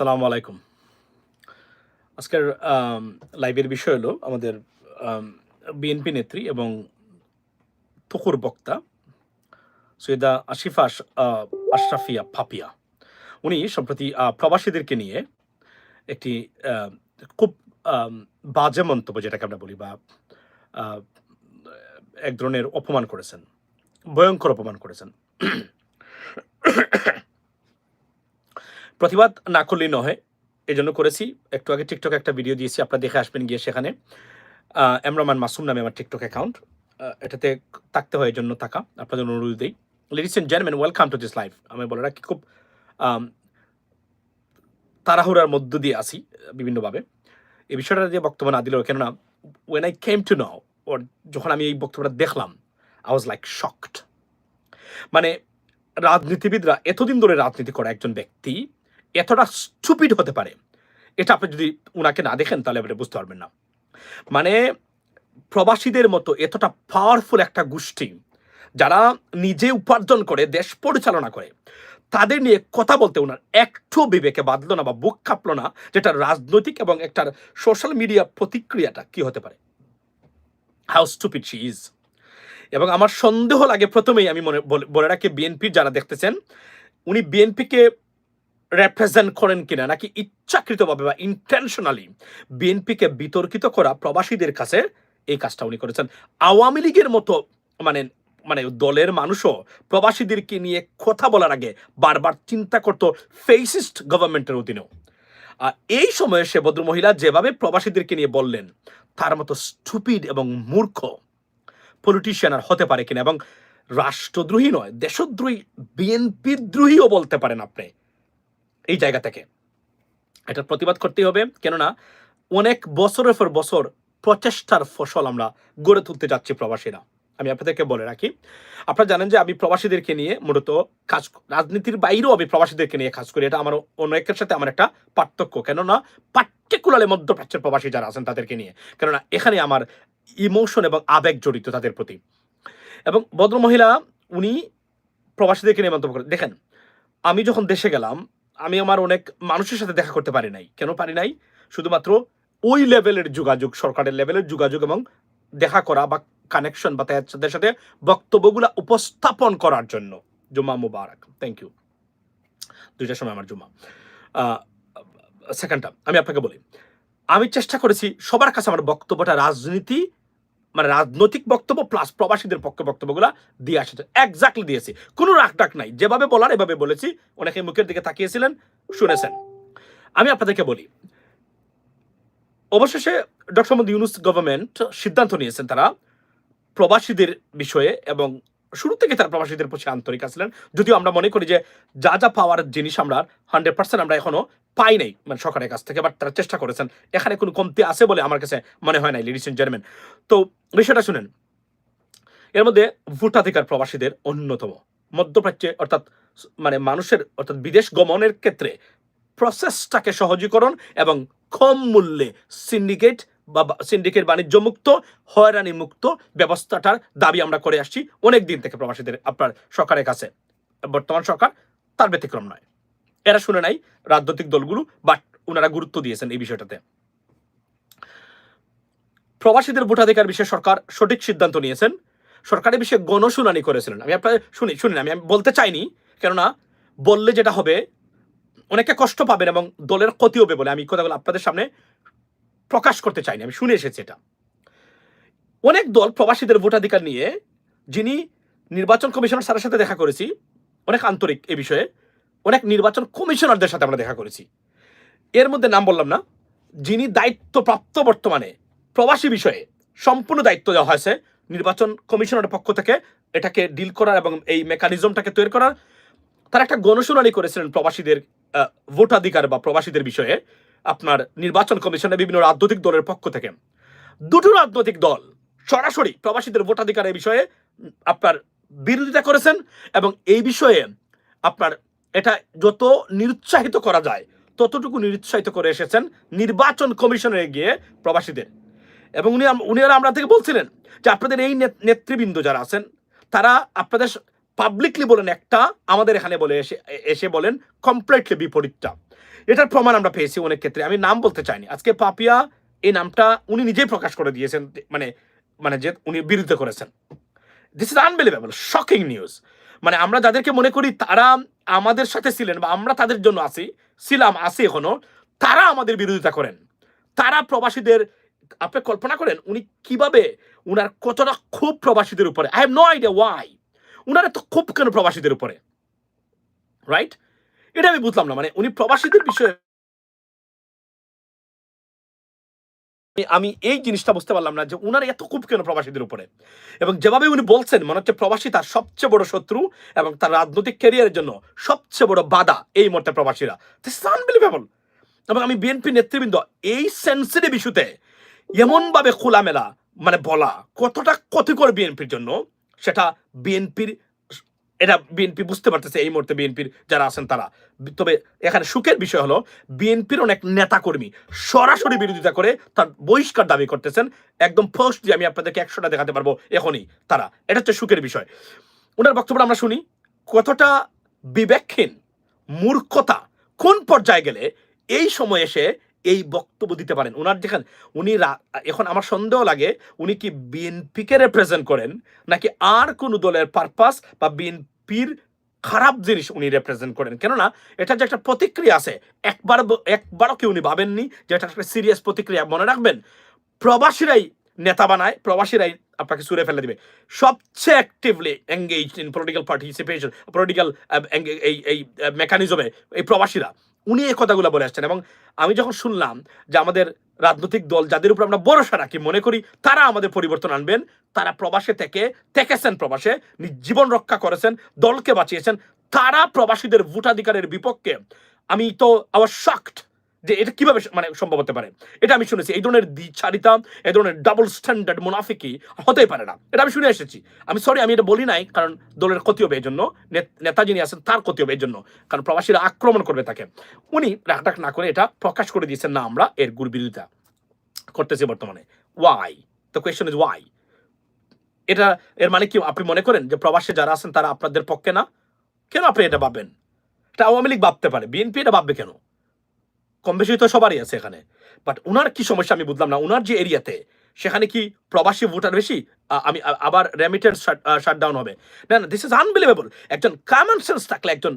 সালামু আলাইকুম। আজকের লাইভের বিষয় হলো আমাদের বিএনপি নেত্রী এবং তুকুর বক্তা সৈয়দা আশিফা আশরাফিয়া ফাপিয়া। উনি সম্প্রতি প্রবাসীদেরকে নিয়ে একটি খুব বাজে মন্তব্য যেটাকে আমরা বলি বা এক ধরনের অপমান করেছেন, ভয়ঙ্কর অপমান করেছেন। প্রতিবাদ না করলেই নহে এই জন্য করেছি। একটু আগে টিকটক একটা ভিডিও দিয়েছি আপনারা দেখে আসবেন গিয়ে সেখানে। আহ, এম রহমান মাসুম নামে আমার টিকটক অ্যাকাউন্ট এটাতে থাকতে হয় জন্য থাকা। আপনাদের অনুরোধ দিই। Ladies and gentleman welcome to this life আমি বলে রাখি খুব তাড়াহুড়ার মধ্য দিয়ে আসি বিভিন্নভাবে। এই বিষয়টা দিয়ে বক্তব্য না দিলেও কেননা when I came to know ওর যখন আমি এই বক্তব্যটা দেখলাম আই ওয়াজ লাইক শকড মানে রাজনীতিবিদরা এতদিন ধরে রাজনীতি করা একজন ব্যক্তি এতটা স্টুপিড হতে পারে। এটা আপনি যদি ওনাকে না দেখেন, তাহলে আপনি বুঝতে পারবেন না। মানে প্রবাসীদের মতো এতটা পাওয়ারফুল একটা গোষ্ঠী, যারা নিজে উপার্জন করে, দেশ পরিচালনা করে, তাদের নিয়ে কথা বলতে ওনার একটু বিবেকে বাঁধলো না বা বুক কাঁপলো না, যেটা রাজনৈতিক এবং একটা সোশ্যাল মিডিয়া প্রতিক্রিয়াটা কি হতে পারে। হাউ স্টুপিড শি ইজ এবং আমার সন্দেহ লাগে প্রথমেই আমি মনে বলে রাখি বিএনপির যারা দেখতেছেন, উনি বিএনপিকে রেপ্রেজেন্ট করেন কিনা, নাকি ইচ্ছাকৃতভাবে বা ইন্টেনশনালি বিএনপিকে বিতর্কিত করা প্রবাসীদের কাছে এই কাজটা উনি করেছেন। আওয়ামী লীগের মতো মানে মানে দলের মানুষও প্রবাসীদেরকে নিয়ে কথা বলার আগে বারবার চিন্তা করতো ফেসিস্ট গভর্নমেন্টের অধীনেও। আর এই সময়ে সে ভদ্র মহিলা যেভাবে প্রবাসীদেরকে নিয়ে বললেন, তার মতো স্টুপিড এবং মূর্খ পলিটিশিয়ান আর হতে পারে কিনা, এবং রাষ্ট্রদ্রোহী নয়, দেশদ্রোহী বিএনপি দ্রোহীও বলতে পারেন আপনি। এই জায়গা থেকে। এটার প্রতিবাদ করতেই হবে, কেননা অনেক বছরের পর বছর প্রচেষ্টার ফসল আমরা গড়ে তুলতে যাচ্ছি প্রবাসীরা। আমি আপনাদেরকে বলে রাখি, আপনারা জানেন যে আমি প্রবাসীদেরকে নিয়ে মূলত কাজ রাজনীতির বাইরেও আমি প্রবাসীদেরকে নিয়ে কাজ করি। এটা আমার অনেকের সাথে আমার একটা পার্থক্য, কেননা পার্টিকুলারলি মধ্যপ্রাচ্যের প্রবাসী যারা আছেন তাদেরকে নিয়ে। কেননা এখানে আমার ইমোশন এবং আবেগ জড়িত তাদের প্রতি। এবং ভদ্রমহিলা, উনি প্রবাসীদেরকে নিয়ে মন্তব্য করে দেখেন, আমি যখন দেশে গেলাম আমি আমার অনেক মানুষের সাথে দেখা করতে পারি নাই। কেন পারি নাই? শুধুমাত্র ওই লেভেলের যোগাযোগ, সরকারের লেভেলের যোগাযোগ এবং দেখা করা বা কানেকশন বা তাদের সাথে বক্তব্যগুলো উপস্থাপন করার জন্য। জুম্মা মুবারক। থ্যাংক ইউ দুইটার সময় আমার জুম্মা। সেকেন্ডটা আমি আপনাকে বলি, আমি চেষ্টা করেছি সবার কাছে আমার বক্তব্যটা রাজনীতি মানে রাজনৈতিক বক্তব্য প্লাস প্রবাসীদের পক্ষে বক্তব্যগুলো দিয়ে আসছে। একজাক্টলি দিয়েছি। কোনো রাগ ডাক নাই। যেভাবে বলার, এভাবে বলেছি। অনেকে মুখের দিকে তাকিয়েছিলেন, শুনেছেন। আমি আপনাদেরকে বলি, অবশেষে ডক্টর মোহাম্মদ ইউনুস গভর্নমেন্ট সিদ্ধান্ত নিয়েছেন তারা প্রবাসীদের বিষয়ে এবং শুরু থেকে তার প্রবাসীদের প্রতি আন্তরিক আসলেন যদিও আমরা মনে করি যে, যা যা পাওয়ার জিনিস আমরা হান্ড্রেড পার্সেন্ট আমরা এখনও পাই নাই মানে সরকারের কাছ থেকে বাট তারা চেষ্টা করেছেন। এখানে কোনো কমতি আছে বলে আমার কাছে মনে হয় নাই লেডিস এন্ড জেন্টলম্যান তো বিষয়টা শুনেন, এর মধ্যে ভোটাধিকার প্রবাসীদের অন্যতম। মধ্যপ্রাচ্যে অর্থাৎ মানে মানুষের, অর্থাৎ বিদেশ গমনের ক্ষেত্রে প্রসেসটাকে সহজীকরণ এবং কম মূল্যে সিন্ডিকেট বা সিন্ডিকেট বাণিজ্য মুক্ত হয়রানি মুক্ত ব্যবস্থাটার দাবি আমরা করে আসছি অনেক দিন থেকে প্রবাসীদের আপনার সরকারের কাছে। বর্তমান সরকার তার ব্যতিক্রম নয়। এরা শুনে নাই রাজনৈতিক দলগুলো, বাট ওনারা গুরুত্ব দিয়েছেন এই বিষয়টাতে। প্রবাসীদের ভোটাধিকার বিষয়ে সরকার সঠিক সিদ্ধান্ত নিয়েছেন। সরকারের বিষয়ে গণশুনানি করেছিলেন। আমি আপনার শুনি শুনি আমি আমি বলতে চাইনি, কেননা বললে যেটা হবে, অনেকে কষ্ট পাবেন এবং দলের ক্ষতি হবে বলে আমি কথাগুলো আপনাদের সামনে প্রকাশ করতে চাইনি, আমি শুনে এসেছি এটা। অনেক দল প্রবাসীদের ভোটাধিকার নিয়ে যিনি নির্বাচন কমিশনার স্যারের সাথে দেখা করেছি, অনেক আন্তরিক এ বিষয়ে, অনেক নির্বাচন কমিশনারদের সাথে আমরা দেখা করেছি। এর মধ্যে নাম বললাম না, যিনি দায়িত্বপ্রাপ্ত বর্তমানে প্রবাসী বিষয়ে সম্পূর্ণ দায়িত্ব দেওয়া হয়েছে নির্বাচন কমিশনারের পক্ষ থেকে, এটাকে ডিল করার এবং এই মেকানিজমটাকে তৈরি করার, তারা একটা গণশুনানি করেছিলেন প্রবাসীদের ভোটাধিকার বা প্রবাসীদের বিষয়ে। আপনার নির্বাচন কমিশনের বিভিন্ন রাজনৈতিক দলের পক্ষ থেকে। দুটো রাজনৈতিক দল সরাসরি প্রবাসীদের ভোটাধিকারের বিষয়ে আপনার বিরোধিতা করেছেন এবং এই বিষয়ে আপনার এটা যত নিরুৎসাহিত করা যায়, ততটুকু নিরুৎসাহিত করে এসেছেন নির্বাচন কমিশনে গিয়ে প্রবাসীদের। এবং উনি উনি আমরা থেকে বলছিলেন যে আপনাদের এই নেত- নেতৃবৃন্দ যারা আছেন, তারা আপনাদের পাবলিকলি বলেন একটা, আমাদের এখানে বলে এসে এসে বলেন কমপ্লিটলি বিপরীতটা। এটার প্রমাণ আমরা পেয়েছি অনেক ক্ষেত্রে। আমি নাম বলতে চাইনি। আজকে পাপিয়া এই নামটা উনি নিজেই প্রকাশ করে দিয়েছেন মানে মানে যে উনি বিরুদ্ধে করেছেন। This is unbelievable shocking news মানে আমরা যাদেরকে মনে করি তারা আমাদের সাথে ছিলেন বা আমরা তাদের জন্য আছি, ছিলাম, আছি এখনও, তারা আমাদের বিরোধিতা করেন। তারা প্রবাসীদের, আপনি কল্পনা করেন, উনি কীভাবে উনার কতটা খুব প্রবাসীদের উপরে? I have no idea why উনার এত খুব কেন প্রবাসীদের উপরে? রাইট এটা আমি বুঝলাম না মানে উনি প্রবাসীদের বিষয়ে আমি- এই জিনিসটা বুঝতে পারলাম না যে উনার এত খুব কেন প্রবাসীদের উপরে? এবং যেভাবে উনি বলছেন, মনে হচ্ছে প্রবাসী তার সবচেয়ে বড় শত্রু এবং তার রাজনৈতিক ক্যারিয়ারের জন্য সবচেয়ে বড় বাধা এই মুহূর্তে প্রবাসীরা। আনবিলিভেবল এবং আমি বিএনপি নেতৃবৃন্দ, এই সেন্সিটিভ ইস্যুতে এমনভাবে খোলামেলা মানে বলা কতটা ক্ষতিকর বিএনপির জন্য, সেটা বিএনপির এটা বিএনপি বুঝতে পারতেছে এই মুহূর্তে বিএনপির যারা আছেন তারা। তবে এখানে সুখের বিষয় হলো বিএনপির অনেক নেতাকর্মী সরাসরি বিরোধিতা করে তার বহিষ্কার দাবি করতেছেন। একদম ফার্স্ট যে আমি আপনাদেরকে একশোটা দেখাতে পারব, এখনই তারা। এটা হচ্ছে সুখের বিষয়। ওনার বক্তব্য আমরা শুনি, কতটা বিবেকহীন, মূর্খতা, কোন পর্যায়ে গেলে এই সময় এসে এই বক্তব্য দিতে পারেন। ওনার যেখানে উনি এখন আমার সন্দেহ লাগে, উনি কি বিএনপিকে রেপ্রেজেন্ট করেন, নাকি আর কোন দলের পারপাস বা বিএনপির খারাপ জিনিস উনি রেপ্রেজেন্ট করেন? কেননা, এটা যে একটা প্রতিক্রিয়া আছে, একবার একবারও কি উনি ভাবেননি যে এটা একটা সিরিয়াস প্রতিক্রিয়া? মনে রাখবেন, প্রবাসীরাই নেতা বানায়, প্রবাসীরাই আপনাকে সুরে ফেলে দিবে। সবচেয়ে actively engage in political participation political এই এই মেকানিজমে এই প্রবাসীরা। উনি এই কথাগুলো বলে আসছেন এবং আমি যখন শুনলাম যে আমাদের রাজনৈতিক দল যাদের উপর আমরা ভরসা রাখি, মনে করি তারা আমাদের পরিবর্তন আনবেন, তারা প্রবাসে থেকে, থেকেছেন প্রবাসে জীবন রক্ষা করেছেন, দলকে বাঁচিয়েছেন, তারা প্রবাসীদের ভোটাধিকারের বিপক্ষে। আমি তো আওয়ার শকড যে এটা কীভাবে মানে সম্ভব হতে পারে? এটা আমি শুনেছি। এই ধরনের দ্বিচারিতা, এই ধরনের ডাবল স্ট্যান্ডার্ড মুনাফিকি হতেই পারে না। এটা আমি শুনে এসেছি। আমি সরি আমি এটা বলি নাই, কারণ দলের ক্ষতি হবে এই জন্য নেতা যিনি আছেন, তার ক্ষতি হবে এই জন্য কারণ প্রবাসীরা আক্রমণ করবে তাকে। উনি রাগটাক না করে এটা প্রকাশ করে দিয়েছেন না আমরা, এর গুর বিরোধিতা করতেছি বর্তমানে। Why the question is why এটা এর মানে কি আপনি মনে করেন যে প্রবাসে যারা আছেন তারা আপনাদের পক্ষে না? কেন আপনি এটা ভাববেন এটা আওয়ামী লীগ ভাবতে পারে। বিএনপি এটা ভাববে কেন? কম বেশি তো সবারই আছে এখানে। বাট উনার কি সমস্যা আমি বুঝলাম না। উনার যে এরিয়াতে, সেখানে কি প্রবাসী ভোটার বেশি? আমি আবার রেমিটেন্স শাটডাউন হবে। না না দিস ইজ আনবিলিভেবল একজন কমন সেন্স থাকলে একজন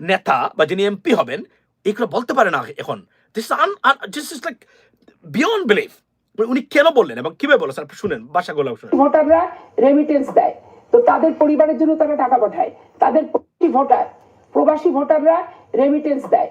নেতা বা যিনি এমপি হবেন, এগুলো বলতে পারে না এখন। This is un this is like beyond believe উনি কেন বললেন এবং কীভাবে বলেছেন শুনেন ভাষাগুলো শুনেন। ভোটাররা রেমিটেন্স দেয়। তো তাদের পরিবারের জন্য তারা টাকা পাঠায়। তাদের ভোটার, প্রবাসী ভোটাররা রেমিটেন্স দেয়।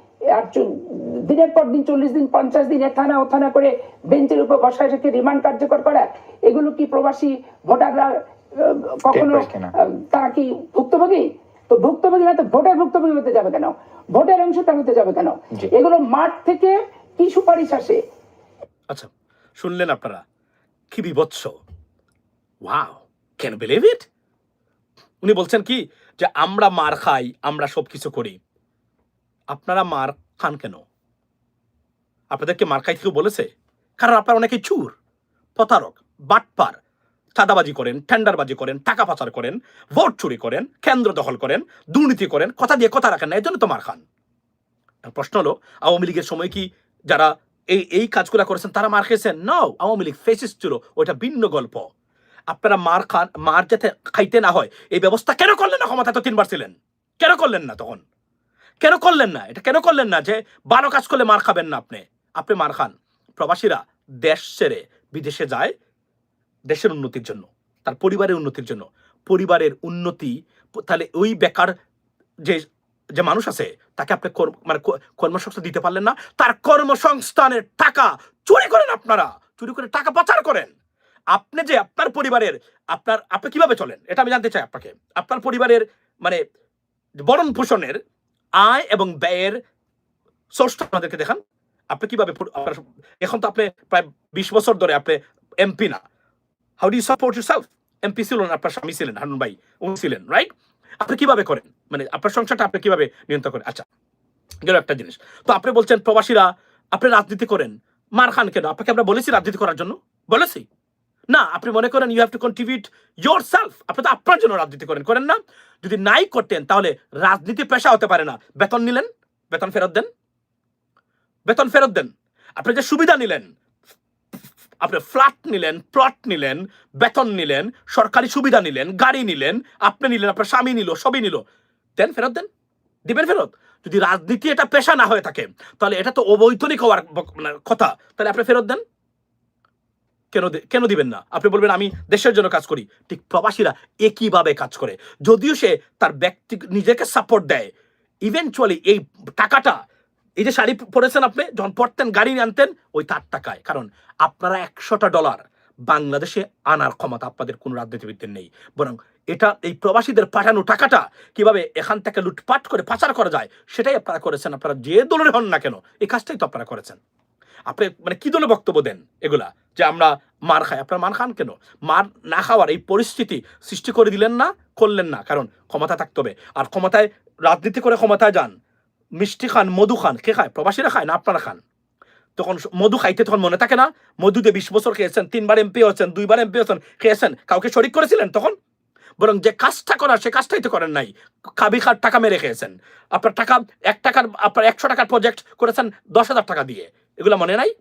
দিনের পর দিন চল্লিশ দিন পঞ্চাশ দিন থানা ও থানা করে বেঞ্চের উপর বসায় রেখে রিমান্ড কার্যকর করা এগুলো কি প্রবাসী ভোটাররা কখনো তারা কি ভুক্তভোগী? তো ভুক্তভোগী না তো ভোটের ভুক্তভোগী হতে যাবে কেন? ভোটের অংশ তার হতে যাবে কেন? এগুলো মাঠ থেকে কি সুপারিশ আসে? আচ্ছা শুনলেন আপনারা? কি বিভৎস। ওয়াও ক্যান বিলিভ ইট উনি বলছেন কি যে আমরা মার খাই আমরা সব কিছু করি। আপনারা মার খান কেন? আপনাদেরকে মার খাই কেউ বলেছে? কারণ আপনারা অনেকে চুর, প্রতারক, বাটপার, চাঁদাবাজি করেন, টেন্ডারবাজি করেন, টাকা পাচার করেন, ভোট চুরি করেন, কেন্দ্র দখল করেন, দুর্নীতি করেন, কথা দিয়ে কথা রাখেন না, এই জন্য তো মার খান। প্রশ্ন হলো, আওয়ামী লীগের সময় কি যারা এই এই কাজগুলো করেছেন, তারা মার খেয়েছেন? নাও আওয়ামী লীগ ফেসিস ছিল, ওইটা ভিন্ন গল্প। আপনারা মার খান, মার যাতে খাইতে না হয়, এই ব্যবস্থা কেন করলেন না? ক্ষমতা তো তিনবার ছিলেন। কেন করলেন না তখন? কেন করলেন না? এটা কেন করলেন না যে ভালো কাজ করলে মার খাবেন না আপনি? আপনি মার খান। প্রবাসীরা দেশ ছেড়ে বিদেশে যায় দেশের উন্নতির জন্য, তার পরিবারের উন্নতির জন্য। পরিবারের উন্নতি, তাহলে ওই বেকার যে যে মানুষ আছে, তাকে আপনি মানে কর্মসংস্থান দিতে পারলেন না। তার কর্মসংস্থানের টাকা চুরি করেন আপনারা। চুরি করে টাকা পাচার করেন। আপনি যে আপনার পরিবারের, আপনার, আপনি কীভাবে চলেন? এটা আমি জানতে চাই আপনাকে। আপনার পরিবারের মানে বরণ পোষণের আয় এবং ব্যয়ের সোর্সটা আমাদেরকে দেখান। আপনি কীভাবে এখন তো আপনি প্রায় বিশ বছর ধরে আপনি এমপি না। How do support you self MP ছিলেন আপনার স্বামী ছিলেন, হারুন ভাই, উনি ছিলেন রাইট আপনি কীভাবে করেন? মানে আপনার সংসারটা আপনি কীভাবে নিয়ন্ত্রণ করেন? আচ্ছা গেল একটা জিনিস। তো আপনি বলছেন প্রবাসীরা, আপনি রাজনীতি করেন, মার খান কেন? আপনাকে আমরা বলেছি রাজনীতি করার জন্য? বলেছি। না, আপনি মনে করেন you have to contribute yourself আপনি তো আপনার জন্য রাজনীতি করেন। করেন না? যদি নাই করতেন, তাহলে রাজনীতি পেশা হতে পারে না। বেতন নিলেন? বেতন ফেরত দেন? বেতন ফেরত দেন। আপনি যে সুবিধা নিলেন, আপনি ফ্ল্যাট নিলেন প্লট নিলেন, বেতন নিলেন, সরকারি সুবিধা নিলেন, গাড়ি নিলেন, আপনি নিলেন, আপনার স্বামী নিল, সবই নিল। দেন ফেরত দেন? দিবেন ফেরত? যদি রাজনীতি এটা পেশা না হয়ে থাকে, তাহলে এটা তো অবৈতনিক হওয়ার মানে কথা। তাহলে আপনি ফেরত দেন? কেন কেন দিবেন না? আপনি বলবেন, আমি দেশের জন্য কাজ করি। ঠিক প্রবাসীরা একইভাবে কাজ করে। যদিও সে তার ব্যক্তি, নিজেকে সাপোর্ট দেয়। ইভেনচুয়ালি এই টাকাটা, এই যে শাড়ি পরেছেন আপনি, যখন পরতেন, গাড়ি আনতেন, ওই তার টাকায়। কারণ আপনারা একশোটা ডলার বাংলাদেশে আনার ক্ষমতা আপনাদের কোনো রাজনীতিবিদদের নেই। বরং এটা, এই প্রবাসীদের পাঠানো টাকাটা কীভাবে এখান থেকে লুটপাট করে পাচার করা যায়, সেটাই আপনারা করেছেন। আপনারা যে দলের হন না কেন, এই কাজটাই তো আপনারা করেছেন। আপনি মানে কি দলে বক্তব্য দেন এগুলা? যে আমরা মার খাই। আপনার মার খান কেন? মার না খাওয়ার এই পরিস্থিতি সৃষ্টি করে দিলেন না, করলেন না। কারণ ক্ষমতা থাকতে হবে। আর ক্ষমতায়, রাজনীতি করে ক্ষমতায় যান। মিষ্টি খান, মধু খান। কে খায়? প্রবাসীরা খায় না আপনারা খান? তখন মধু খাইতে তখন মনে থাকে না? মধু দিয়ে বিশ বছর খেয়েছেন, তিনবার এমপি হয়েছেন দুইবার এমপি হয়েছেন খেয়েছেন, কাউকে শরিক করেছিলেন তখন? বরং যে কাজটা করার, সে কাজটাই তো করেন নাই। কাবি খার টাকা মেরে খেয়েছেন। আপনার টাকা, এক টাকার, আপনার একশো টাকার প্রজেক্ট করেছেন দশ হাজার টাকা দিয়ে। এগুলো মনে নাই?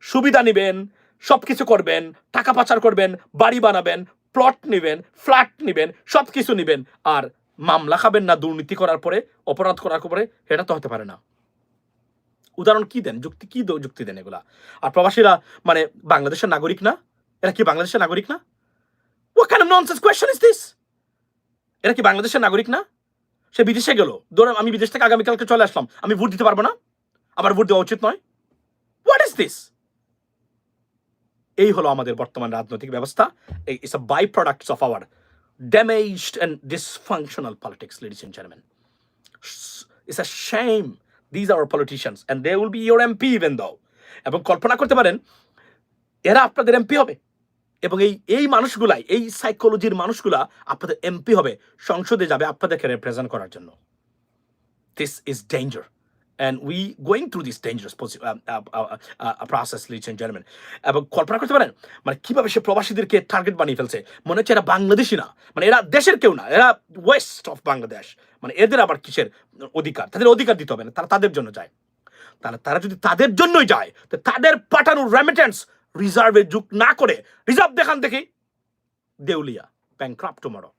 সুবিধা নেবেন সব কিছু করবেন, টাকা পাচার করবেন, বাড়ি বানাবেন প্লট নেবেন ফ্ল্যাট নেবেন সব কিছু নেবেন। আর মামলা খাবেন না দুর্নীতি করার পরে, অপরাধ করার পরে এটা তো হতে পারে না। উদাহরণ কি দেন? যুক্তি কি যুক্তি দেন এগুলা? আর প্রবাসীরা মানে বাংলাদেশের নাগরিক না? এরা কি বাংলাদেশের নাগরিক না? এরা কি বাংলাদেশের নাগরিক না? সে বিদেশে গেল। ধরো আমি বিদেশ থেকে আগামীকালকে চলে আসলাম। আমি ভোট দিতে পারব না? আমার ভোট দেওয়া উচিত নয়? হোয়াট ইজ দিস এই হলো আমাদের বর্তমান রাজনৈতিক ব্যবস্থা। It's a byproducts of our damaged and dysfunctional politics ladies and chairman it's a shame these are politicians and they will be your MP even though এবং কল্পনা করতে পারেন, এরা আপনাদের এমপি হবে। এবং এই এই মানুষগুলাই, এই সাইকোলজির মানুষগুলা আপনাদের এমপি হবে, সংসদে যাবে আপনাদেরকে রিপ্রেজেন্ট করার জন্য। This is danger and we going through this dangerous process ladies and gentleman এবং কল্পনা করতে পারেন মানে কীভাবে সে প্রবাসীদেরকে টার্গেট বানিয়ে ফেলছে? মনে হচ্ছে এরা বাংলাদেশি না। মানে এরা দেশের কেউ না। এরা ওয়েস্ট অফ বাংলাদেশ মানে এদের আবার কিসের অধিকার? তাদের অধিকার দিতে হবে না। তারা তাদের জন্য যায়। তাহলে তারা যদি তাদের জন্যই যায়, তো তাদের পাঠানো রেমিটেন্স রিজার্ভে যুগ না করে রিজার্ভ দেখান দেখি। দেউলিয়া bankrupt tomorrow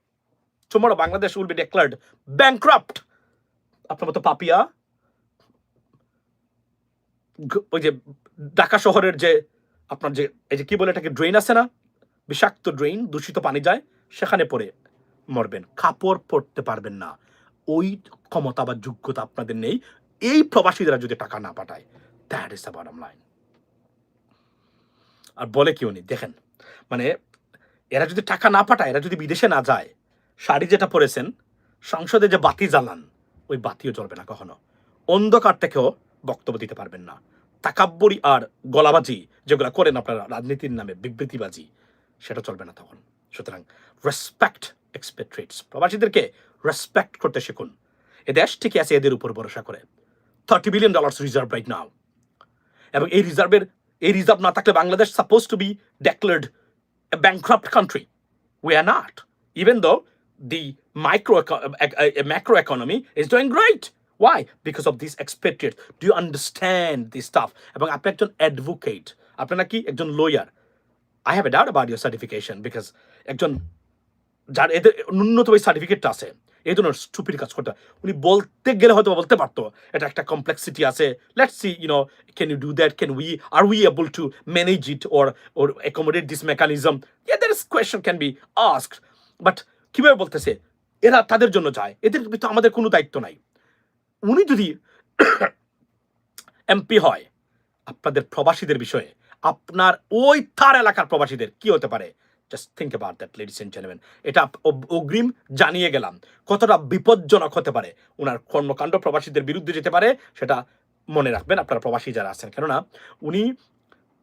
tomorrow Bangladesh will be declared bankrupt আপনার মতো পাপিয়া ওই যে ঢাকা শহরের যে আপনার যে, এই যে কি বলে এটাকে ড্রেন আছে না? বিষাক্ত ড্রেন দূষিত পানি যায়, সেখানে পড়ে মরবেন। কাপড় পরতে পারবেন না। ওই ক্ষমতা বা যোগ্যতা আপনাদের নেই। এই প্রবাসীরা যদি টাকা না পাঠায় that is the bottom line আর বলে কি উনি? দেখেন মানে এরা যদি টাকা না পাঠায়, এরা যদি বিদেশে না যায়, শাড়ি যেটা পরেছেন, সংসদে যে বাতি জ্বালান, ওই বাতিও জ্বলবে না কখনো। অন্ধকার থেকেও বক্তব্য দিতে পারবেন না। তাকাব্বরি আর গলাবাজি যেগুলো করেন আপনারা রাজনীতির নামে বিবৃতিবাজি সেটা চলবে না তখন। সুতরাং রেসপেক্ট এক্সপেক্ট্রেটস প্রবাসীদেরকে রেসপেক্ট করতে শিখুন। এ দেশ ঠিকই আছে এদের উপর ভরসা করে। Thirty billion dollars reserve right now এবং এই রিজার্ভের এই রিজার্ভ না থাকলে Bangladesh suppose to be declared a bankrupt country. We are not, even though the micro eco- ec- uh, macro economy Why? Because of these expatriates. Do you understand this stuff? এবং আপনি একজন advocate আপনি নাকি একজন lawyer I have a doubt about your certification because একজন যার এদের ন্যূনতম এই সার্টিফিকেটটা আছে এই ধরনের স্টুপিড কাজ করতে। উনি বলতে গেলে হয়তো বলতে পারতো এটা একটা কমপ্লেক্সিটি আছে let's see you know can you do that can we are we able to manage it or or accommodate this mechanism there is question can be ask but কীভাবে বলতেছে এরা তাদের জন্য যায় এদের তো আমাদের কোনো দায়িত্ব নাই উনি যদি এমপি হয়, আপনাদের প্রবাসীদের বিষয়ে, আপনার ওই তার এলাকার প্রবাসীদের কি হতে পারে? Just think about that ladies and gentleman এটা অগ্রিম জানিয়ে গেলাম। কতটা বিপজ্জনক হতে পারে? ওনার কর্মকাণ্ড প্রবাসীদের বিরুদ্ধে যেতে পারে, সেটা মনে রাখবেন আপনারা প্রবাসী যারা আছেন। কেননা উনি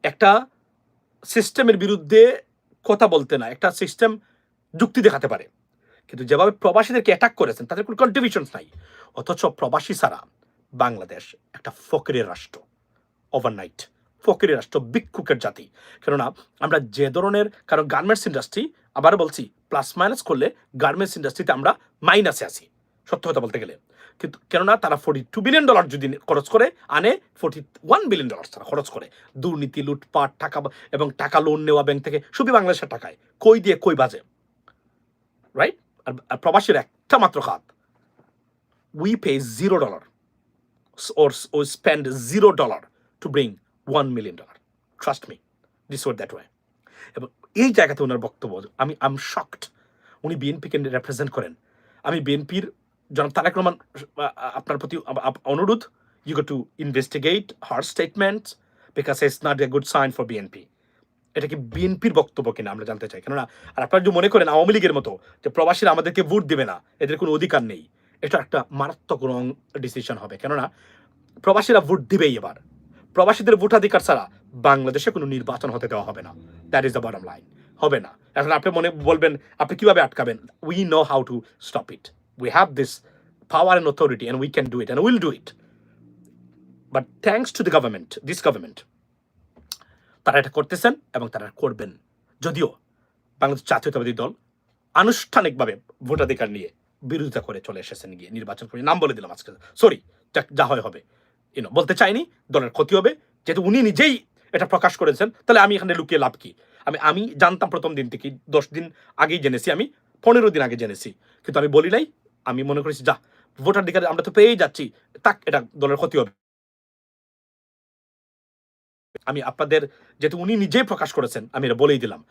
একটা সিস্টেমের বিরুদ্ধে কথা বলতে না, একটা সিস্টেম যুক্তি দেখাতে পারে। কিন্তু যেভাবে প্রবাসীদেরকে অ্যাটাক করেছেন, তাদের কোনো কন্ট্রিবিউশনস নাই। অথচ প্রবাসী ছাড়া বাংলাদেশ একটা ফকিরের রাষ্ট্র ওভারনাইট ফকিরের রাষ্ট্র, ভিক্ষুকের জাতি। কেননা আমরা যে ধরনের, কারণ গার্মেন্টস ইন্ডাস্ট্রি আবার বলছি প্লাস মাইনাস করলে গার্মেন্টস ইন্ডাস্ট্রিতে আমরা মাইনাসে আছি, সত্য কথা বলতে গেলে। কিন্তু কেননা তারা ফোর্টি টু বিলিয়ন ডলার যদি খরচ করে, আনে ফোর্টি ওয়ান বিলিয়ন ডলার তারা খরচ করে। দুর্নীতি, লুটপাট, টাকা এবং টাকা লোন নেওয়া ব্যাংক থেকে সবই বাংলাদেশের টাকায়। কই দিয়ে কই বাজে? রাইট আর প্রবাসীর একটা মাত্র খাত। We pay zero dollar or, or spend zero dollar to bring one million dollar. Trust me, this was that way. এবং এই জায়গাতে ওনার বক্তব্য আমি আম শকড উনি বিএনপিকে রিপ্রেজেন্ট করেন। আমি বিএনপির জনাব তারেক রহমান আপনার প্রতি অনুরোধ। You go to investigate her statement because it's not a good sign for BNP এটা কি বিএনপির বক্তব্য কিনা আমরা জানতে চাই। কেননা আর আপনারা যদি মনে করেন আওয়ামী লীগের মতো যে প্রবাসীরা আমাদেরকে ভোট দেবে না এদের কোনো অধিকার নেই। এটা একটা মারাত্মক রং ডিসিশন হবে। কেননা প্রবাসীরা ভোট দিবেই এবার। প্রবাসীদের ভোটাধিকার ছাড়া বাংলাদেশে কোনো নির্বাচন হতে দেওয়া হবে না। That is the bottom line হবে না। এখন আপনি মনে বলবেন, আপনি কীভাবে আটকাবেন? We know how to stop it we have this power and authority and we can do it and will do it but thanks to the government this government তারা এটা করতেছেন এবং তারা করবেন। যদিও বাংলাদেশ জাতীয়তাবাদী দল আনুষ্ঠানিকভাবে ভোটাধিকার নিয়ে বিরোধিতা করে চলে এসেছেন গিয়ে, নির্বাচন করে নাম বলে দিলাম আজকে। সরি যা হয় হবে। ইউনো বলতে চাইনি, দলের ক্ষতি হবে। যেহেতু উনি নিজেই এটা প্রকাশ করেছেন, তাহলে আমি এখানে লুকিয়ে লাভ কি? আমি আমি জানতাম প্রথম দিন থেকে, দশ দিন আগেই জেনেছি আমি, পনেরো দিন আগে জেনেছি। কিন্তু আমি বলি নাই, আমি মনে করেছি, যা, ভোটাধিকার আমরা তো পেয়েই যাচ্ছি, তাক, এটা দলের ক্ষতি হবে। আমি আপনাদের, যেহেতু উনি নিজেই প্রকাশ করেছেন, আমি এটা বলেই দিলাম।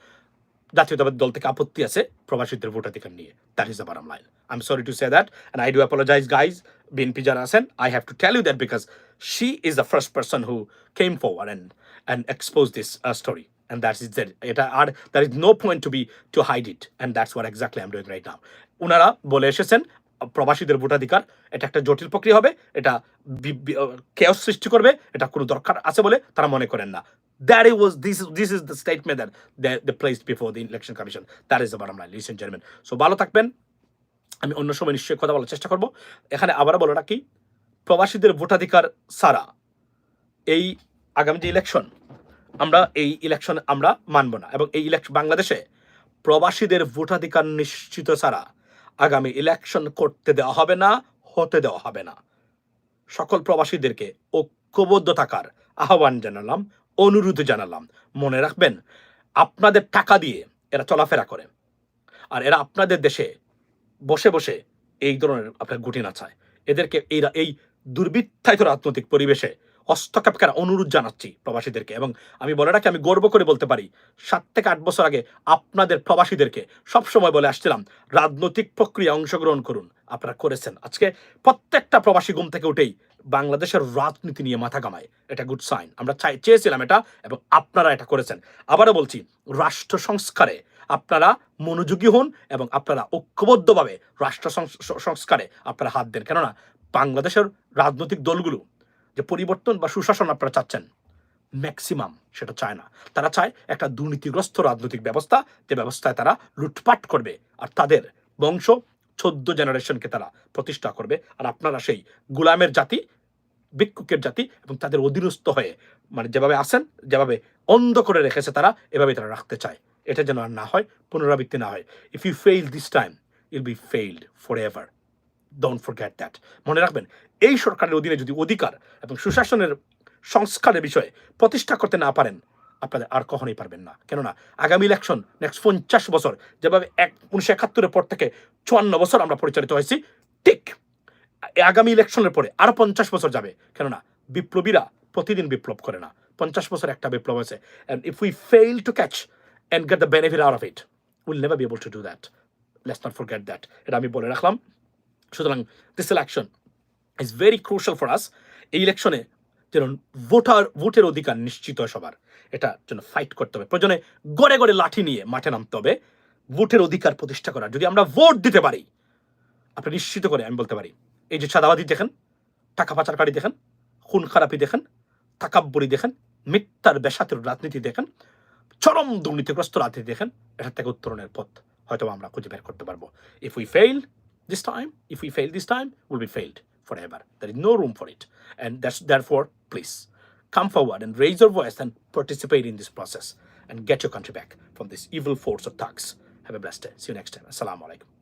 জাতীয়তাবাদী দল থেকে আপত্তি আছে প্রবাসীদের ভোটাধিকার নিয়ে। That is the bottom line I am sorry to say that and I do apologize guys BNP যারা আছেন I have to tell you that because she is the first person who came forward and and expose this story and that's is that এটা আর there is no point to be to hide it and that's what exactly I am doing right now ওনারা বলে এসেছেন প্রবাসীদের ভোটাধিকার এটা একটা জটিল প্রক্রিয়া হবে এটা কেয়াস সৃষ্টি করবে এটা কোনো দরকার আছে বলে তারা মনে করেন না। That it was this this is the statement that they, they placed before the election commission. That is the bottom line ভালো থাকবেন। আমি অন্য সময় নিশ্চয়ই কথা বলার চেষ্টা করব। এখানে আবার বলো রাখি প্রবাসীদের ভোটাধিকার ছাড়া এই আগামী যে ইলেকশন আমরা এই ইলেকশন আমরা মানব না এবং এই ইলেকশন বাংলাদেশে প্রবাসীদের ভোটাধিকার নিশ্চিত ছাড়া আগামী ইলেকশন করতে দেওয়া হবে না, হতে দেওয়া হবে না। সকল প্রবাসীদেরকে ঐক্যবদ্ধ থাকার আহ্বান জানালাম, অনুরোধ জানালাম। মনে রাখবেন, আপনাদের টাকা দিয়ে এরা চলাফেরা করে। আর এরা আপনাদের দেশে বসে বসে এই ধরনের আপনার গুটি নাচায়। এদেরকে এই এই দুর্বৃত্তায়িত রাজনৈতিক পরিবেশে হস্তক্ষেপকার অনুরোধ জানাচ্ছি প্রবাসীদেরকে এবং আমি বলে রাখি, আমি গর্ব করে বলতে পারি, সাত থেকে আট বছর আগে আপনাদের প্রবাসীদেরকে সবসময় বলে আসছিলাম, রাজনৈতিক প্রক্রিয়া অংশগ্রহণ করুন, আপনারা করেছেন। আজকে প্রত্যেকটা প্রবাসী ঘুম থেকে উঠেই বাংলাদেশের রাজনীতি নিয়ে মাথা কামায় এটা গুড সাইন আমরা চাই, চেয়েছিলাম এটা এবং আপনারা এটা করেছেন। আবারও বলছি, রাষ্ট্র সংস্কারে আপনারা মনোযোগী হন এবং আপনারা ঐক্যবদ্ধভাবে রাষ্ট্র সংস্কারে আপনারা হাত দেন। কেননা বাংলাদেশের রাজনৈতিক দলগুলো যে পরিবর্তন বা সুশাসন আপনারা চাচ্ছেন ম্যাক্সিমাম সেটা চায় না। তারা চায় একটা দুর্নীতিগ্রস্ত রাজনৈতিক ব্যবস্থা, যে ব্যবস্থায় তারা লুটপাট করবে আর তাদের বংশ চোদ্দ জেনারেশনকে তারা প্রতিষ্ঠা করবে। আর আপনারা সেই গুলামের জাতি, ভিক্ষুকের জাতি এবং তাদের অধীনস্থ হয়ে মানে যেভাবে আসেন যেভাবে অন্ধ করে রেখেছে তারা এভাবে তারা রাখতে চায়। এটা যেন আর না হয়, পুনরাবৃত্তি না হয়। If you fail this time we'll be failed forever don't forget that মনে রাখবেন এই সরকারের অধীনে যদি অধিকার এবং সুশাসনের সংস্কারের বিষয়ে প্রতিষ্ঠা করতে না পারেন, আপনাদের আর কখনোই পারবেন না। কেননা আগামী ইলেকশন নেক্সট পঞ্চাশ বছর, যেভাবে এক উনিশশো একাত্তরের পর থেকে চুয়ান্ন বছর আমরা পরিচালিত হয়েছি, ঠিক আগামী ইলেকশনের পরে আরও পঞ্চাশ বছর যাবে। কেননা বিপ্লবীরা প্রতিদিন বিপ্লব করে না। পঞ্চাশ বছর একটা বিপ্লব হয়েছে and if we fail to catch and get the benefit out of it, we'll never be able to do that. Let's not forget that এটা আমি বলে রাখলাম। সুতরাং this election is very crucial for us এই ইলেকশনে যেন voter ভোটের অধিকার নিশ্চিত হয় সবার। এটা যেন ফাইট করতে হবে। প্রয়োজনে গড়ে গড়ে লাঠি নিয়ে মাঠে নামতে হবে। ভোটের অধিকার প্রতিষ্ঠা করার। যদি আমরা ভোট দিতে পারি, আপনি নিশ্চিত করে আমি বলতে পারি, এই যে চাঁদাবাদী দেখেন, টাকা পাচারকারী দেখেন খুন খারাপি দেখেন, তাকাব্বরি দেখেন, মিথ্যার বেসাতের রাজনীতি দেখেন, চরম দুর্নীতিগ্রস্ত রাজনীতি দেখেন এটার থেকে উত্তরণের পথ হয়তো আমরা খুঁজে বের করতে পারব। If we fail this time if we fail this time we'll be failed forever. There is no room for it. And that's therefore please come forward and raise your voice and participate in this process and get your country back from this evil force of thugs. Have a blessed day. See you next time. Assalamu alaikum